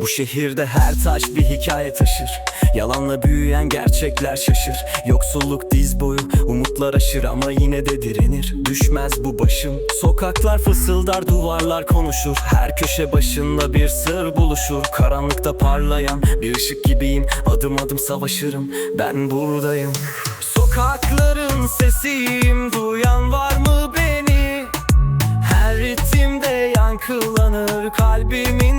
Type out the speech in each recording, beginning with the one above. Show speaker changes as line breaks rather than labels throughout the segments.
Bu şehirde her taş bir hikaye taşır. Yalanla büyüyen gerçekler şaşır. Yoksulluk diz boyu umutlar aşır Ama yine de direnir. Düşmez bu başım. Sokaklar fısıldar duvarlar konuşur. Her köşe başında bir sır buluşur. Karanlıkta parlayan bir ışık gibiyim. Adım adım savaşırım. Ben buradayım. Sokakların sesiyim. Duyan var mı beni? Her ritimde yankılanır kalbimin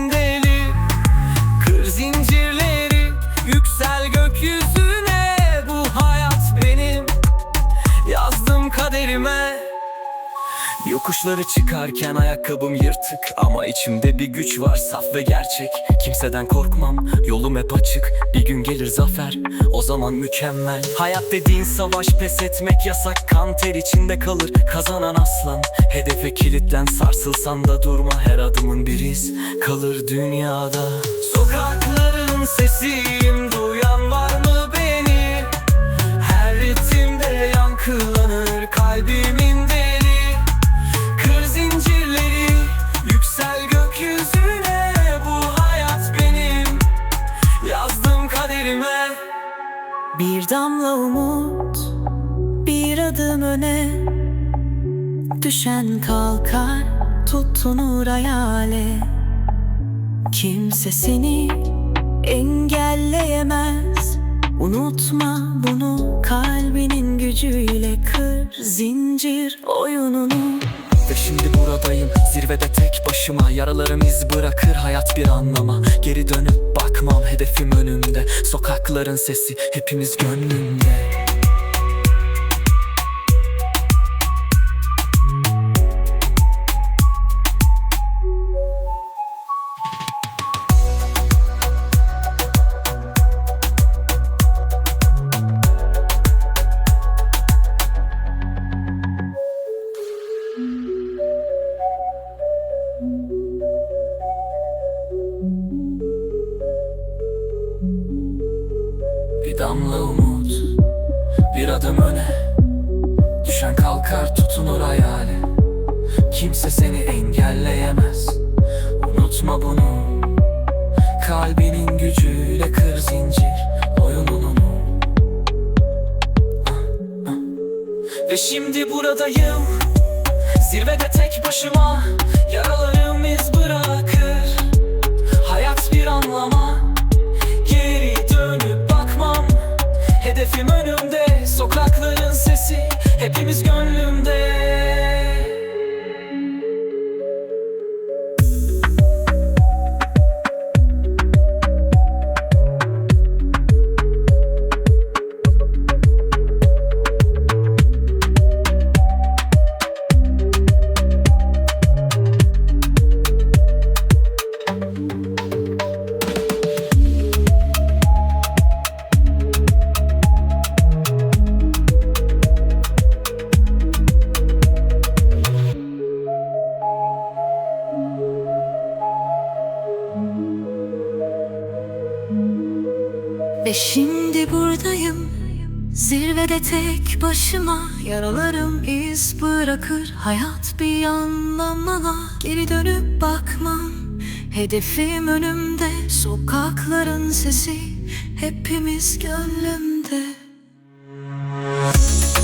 Yokuşları çıkarken ayakkabım yırtık Ama içimde bir güç var saf ve gerçek. Kimseden korkmam yolum hep açık. Bir gün gelir zafer o zaman mükemmel. Hayat dediğin savaş pes etmek yasak Kan ter içinde kalır kazanan aslan. Hedefe kilitlen sarsılsan da durma Her adımın bir iz kalır dünyada. Sokakların sesiyim
Bir damla umut, bir adım öne. Düşen kalkar, tutunur hayale. Kimse seni engelleyemez. Unutma bunu kalbinin gücüyle kır Zincir oyununu.
Ve şimdi buradayım zirvede tek başıma. Yaralarım iz bırakır hayat bir anlama. Geri dönüp bakmam hedefim önümde. Sokakların sesi hepimiz gönlümde Bir damla umut Bir adım öne. Düşen kalkar tutunur hayali. Kimse seni engelleyemez. Unutma bunu. Kalbinin gücüyle kır zincir Oyununu. Ve şimdi buradayım. Zirvede tek başıma Yaralarım iz bırakır Hepimiz gönlümde
Ve şimdi buradayım. Zirvede tek başıma Yaralarım iz bırakır. Hayat bir anlamala Geri dönüp bakmam. Hedefim önümde Sokakların sesi Hepimiz gönlümde